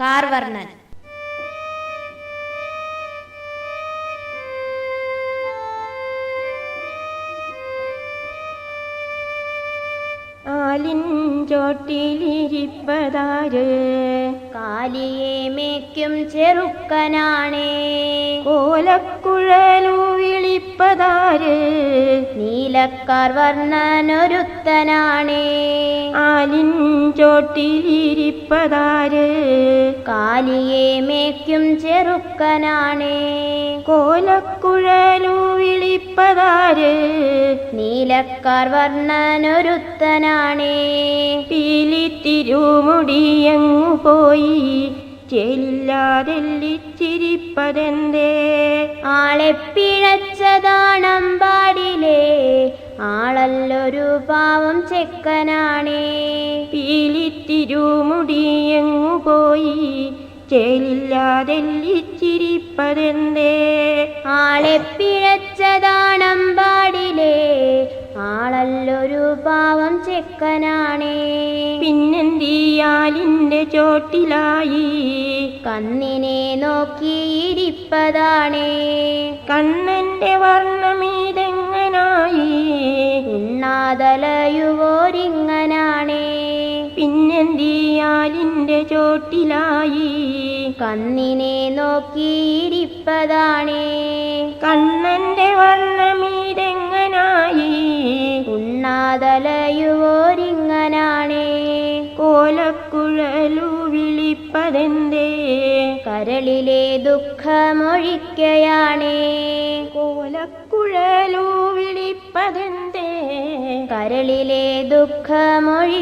കാർവർണൻ ആലിഞ്ചോട്ടിലിരിപ്പതാര് കാലിയെ മേക്കും ചെറുക്കനാണേ. കോലക്കുഴലു വിളിപ്പതാര്? നീലക്കാർ വർണനൊരുത്തനാണേ. ആലിഞ്ചോട്ടിലിരിപ്പതാര് കാലിയെ മേക്കും ചെറുക്കനാണേ. കോലക്കുഴലു വിളിപ്പതാര് നീലക്കാർ വർണനൊരുത്തനാണേ. പീലി തിരുമുടിയങ്ങു പോയി ചെല്ലാതെല്ലിച്ചിരിപ്പതെന്തേ ആളെ പിഴച്ചതാണമ്പാടിലേ ആളല്ലൊരു പാവം ചെക്കനാണേ. പീലി തിരുമുടിയങ്ങു പോയി ചേലില്ലാതെല്ലിച്ചിരിപ്പതെന്തേ? ആളെ പിഴച്ചതാണമ്പാടിലേ ചെക്കനാണേ പിന്നെന്തിയാലിന്റെ ചോട്ടിലായി? കണ്ണിനെ നോക്കിയിരിപ്പതാണേ. കണ്ണന്റെ വർണമീതെങ്ങനായി? ഉണ്ണാതലയുവോരിങ്ങനാണേ. പിന്നെന്തിയാലിന്റെ ചോട്ടിലായി? കണ്ണിനെ നോക്കിയിരിപ്പതാണേ. കണ്ണന്റെ ഉണ്ണാതലയുവോരിങ്ങനാണേ കോലക്കുഴലു വിളിപ്പതെന്തേ? കരളിലെ ദുഃഖമൊഴിക്കയാണേ. കോലക്കുഴലു വിളിപ്പതെന്തേ? കരളിലെ ദുഃഖമൊഴിക്കയാണേ.